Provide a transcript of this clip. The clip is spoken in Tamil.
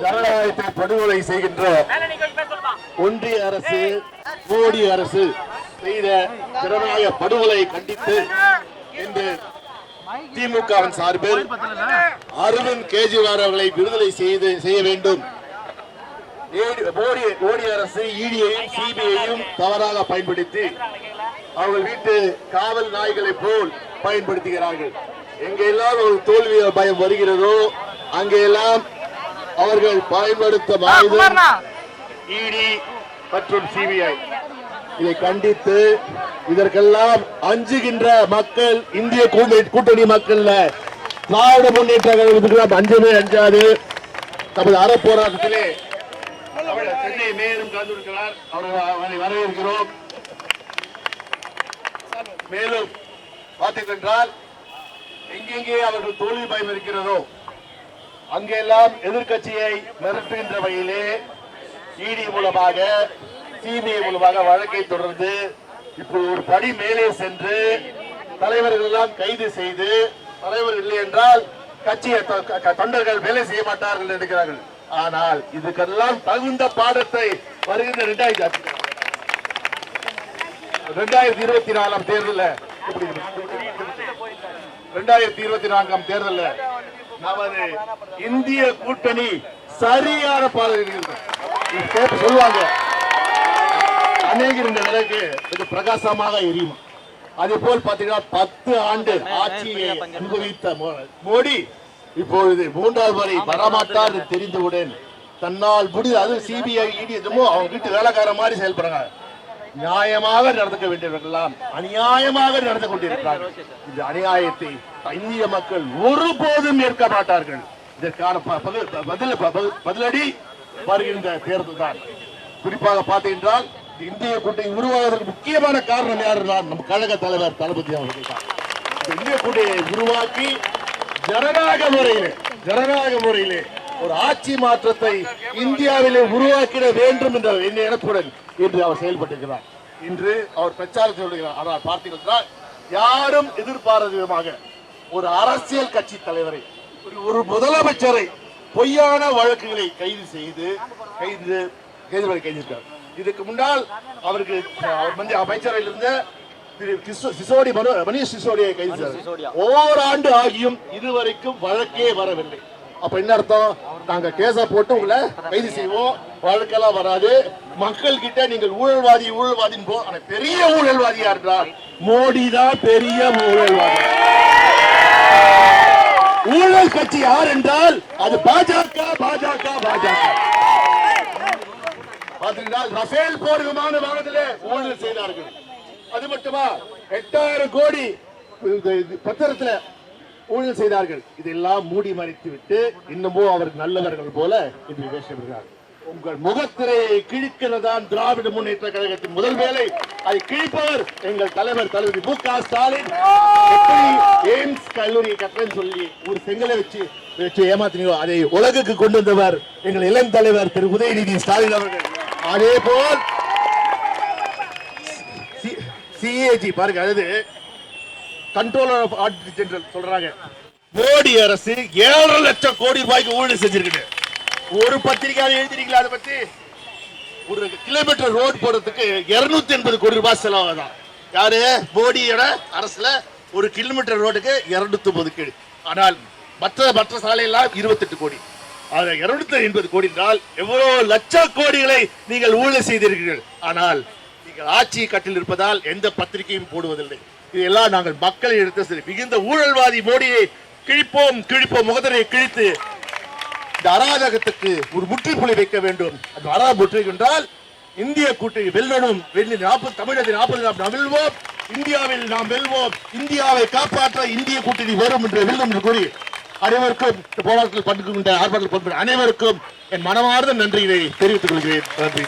ஜனநாயகத்தை படுகொலை செய்கின்ற ஒன்றிய அரசு மோடி அரசு செய்த ஜனநாயக படுகொலை கண்டித்து இன்று திமுகவின் சார்பில் அரவிந்த் கெஜ்ரிவால் அவர்களை விடுதலை செய்து செய்ய வேண்டும். ஏடி- மோடி அரசு இடியையும் சிபிஐயும் தவறாக பயன்படுத்தி அவர்கள் வீட்டு காவல் நாய்களை போல் பயன்படுத்துகிறார்கள். எங்கெல்லாம் ஒரு தோல்வி பயம் வருகிறதோ அங்கெல்லாம் அவர்கள் பயன்படுத்தும் ஆயுதம் இடி மற்றும் சிபிஐ. இதை கண்டித்து இதற்கெல்லாம் அஞ்சுகின்ற மக்கள் இந்திய கூட்டணி- மக்கள் திராவிட முன்னேற்ற கழகத்துக்கு அஞ்சவே அஞ்சாது. நமது அறப்போராட்டத்திலே சென்னை மேயரும் கலந்திருக்கிறார். அவரை அவரை வரவேற்கிறோம். மேலும் பார்த்தீர்கள் எங்கெங்கே அவர்கள் தோல்வி பயம் இருக்கிறதோ அங்கெல்லாம் எதிர்கட்சியை மிரட்டுகின்ற வகையிலே இடி மூலமாக சிபிஐ மூலமாக வழக்கை தொடர்ந்து இப்போது ஒரு படி மேலே சென்று தலைவர்கள் எல்லாம் கைது செய்து தலைவர் இல்லை என்றால் கட்சியை தொண்டர்கள் வேலை செய்ய மாட்டார்கள் நினைக்கிறார்கள். ஆனால் இதுக்கெல்லாம் தகுந்த பாடத்தை வருகின்ற இரண்டாயிரத்தி ரெண்டாயிரத்தி இருபத்தி நாலாம் தேர்தலில். ரெண்டாயிரத்தி இருபத்தி நான்காம் தேர்தலில். நமது இந்திய கூட்டணி சரியான பாதை சொல்லுவாங்க. அநேகர் இந்த நிலைக்கு இது பிரகாசமாக எரியும். அதே போல் பாத்தீங்கன்னா பத்து ஆண்டு ஆட்சியை அனுபவித்த மோ- மோடி இப்பொழுது மூன்றாவது முறை வரமாட்டார் என்று தெரிந்தவுடன் தன்னால் முடிவு அது சிபிஐ இடி எதுவும் அவங்க வீட்டு வேலைக்கார மாதிரி செயல்படுறாங்க. நியாயமாக நடந்துக்க வேண்டியவர்களெல்லாம் அநியாயமாக நடந்து கொண்டிருக்கிறார்கள் இந்த அநியாயத்தை இந்திய மக்கள் ஒருபோதும் ஏற்க மாட்டார்கள் இதற்கான பதில் பதில் பதில்- பதிலடி வருகின்ற தேர்தல் தான். குறிப்பாக பார்த்தீங்கன்றால் இந்த இந்திய கூட்டணி உருவாவதற்கு முக்கியமான காரணம் யாருன்னா நம்ம கழக தலைவர் தளபதி அவர்கள் தான். இந்த இந்திய கூட்டணியை உருவாக்கி ஜனநாயக முறையிலே ஜனநாயக முறையிலே ஒரு ஆட்சி மாற்றத்தை இந்தியாவிலே உருவாக்கிட வேண்டும் என்ற இனப்புடன் இன்று அவர் செயல்பட்டிருக்கிறார். இன்று அவர் பிரச்சாரம் சொல்லுகிறார். ஆனால் பார்த்தீர்கள் யாரும் எதிர்பாராத விதமாக ஒரு அரசியல் கட்சி தலைவரை ஒரு- முதலமைச்சரை பொய்யான வழக்குகளை கைது செய்து கைது கைது கைதிருக்கார் இதுக்கு முன்னால் அவருக்கு அவர் வந்து அமைச்சரவையில் இருந்த திரு சிசோடி மனோ மணிஷ் சிசோடியை கைது செய்தார். ஓராண்டு ஆகியும் இதுவரைக்கும் வழக்கே வரவில்லை. அப்ப என்ன அர்த்தம்? நாங்க கேஸ போட்டு உங்களை கைது செய்வோம். வழக்கெல்லாம் வராது. மக்கள் கிட்ட நீங்கள் ஊழல்வாதி ஊழல்வாதின்னு போ ஆனா பெரிய ஊழல்வாதியா இருக்கிறார் என்றால் மோடி தான் பெரிய ஊழல்வாதி. ஊழல் கட்சி யார் என்றால் அது பாஜக பாஜக பாஜக. பார்த்தீங்கன்னா ரஃபேல் போர் விமான வாகனத்திலே ஊழல் செய்தார்கள். அது மட்டுமா? எட்டாயிரம் கோடி இந்த இது பத்திரத்துல ஊழல் செய்தார்கள். இதெல்லாம் மூடி மறைத்து விட்டு இன்னமும் அவர் நல்லவர்கள் போல இன்று பேசுகிறார் உங்கள் முகத்திரையை கிழிக்கிறதான் திராவிட முன்னேற்ற கழகத்தின் முதல் வேலை. அதை கிழிப்பவர் எங்கள் தலைவர் தளபதி மு க ஸ்டாலின். எய்ம்ஸ் கல்லூரி கட்டணம் சொல்லி ஒரு செங்கலை வச்சு வச்சு ஏமாத்தினீங்களோ அதை உலகுக்கு கொண்டு வந்தவர் எங்கள் இளம் தலைவர் திரு உதயநிதி ஸ்டாலின் அவர்கள். அதே போல் சிஏஜி பாருங்க அதாவது கண்ட்ரோலர் ஆஃப் ஆடிட் ஜெனரல் சொல்றாங்க. மோடி அரசு ஏழரை லட்சம் கோடி ரூபாய்க்கு ஊழல் செஞ்சிருக்கு ஒரு பத்திரிகையாளர் எழுதிருக்கீங்களா அதை பத்தி? ஒரு கிலோமீட்டர் ரோடு போடுறதுக்கு இருநூத்தி எண்பது கோடி ரூபாய் செலவாகுதான். யாரு? மோடியோட அரசுல ஒரு கிலோமீட்டர் ரோடுக்கு 250 கோடி. ஆனால் மற்ற மற்ற சாலையெல்லாம் 28 கோடி. அது 280 எண்பது கோடி என்றால் எவ்வளவு லட்ச கோடிகளை நீங்கள் ஊழல் செய்திருக்கிறீர்கள். ஆனால் நீங்கள் ஆட்சி கட்டில் இருப்பதால் எந்த பத்திரிகையும் போடுவதில்லை. இதெல்லாம் நாங்கள் மக்களை எடுத்து சரி மிகுந்த ஊழல்வாதி மோடியை கிழிப்போம் கிழிப்போம் முகதரை கிழித்து இந்த அராஜகத்துக்கு ஒரு முற்றுப்புள்ளி வைக்க வேண்டும். அது அரா முற்றுகை என்றால் இந்திய கூட்டணி வெல்லணும். வெள்ளி நாற்பது தமிழகத்தில் நாற்பது நாம் வெல்வோம். இந்தியாவில் நாம் வெல்வோம். இந்தியாவை காப்பாற்ற இந்திய கூட்டணி வரும் என்று வெல்லும் என்று கூறி அனைவருக்கும் போராட்டத்தில் பங்கு கொண்ட ஆர்ப்பாட்டத்தில் பங்கு அனைவருக்கும் என் மனமார்ந்த நன்றியை தெரிவித்துக் கொள்கிறேன். நன்றி.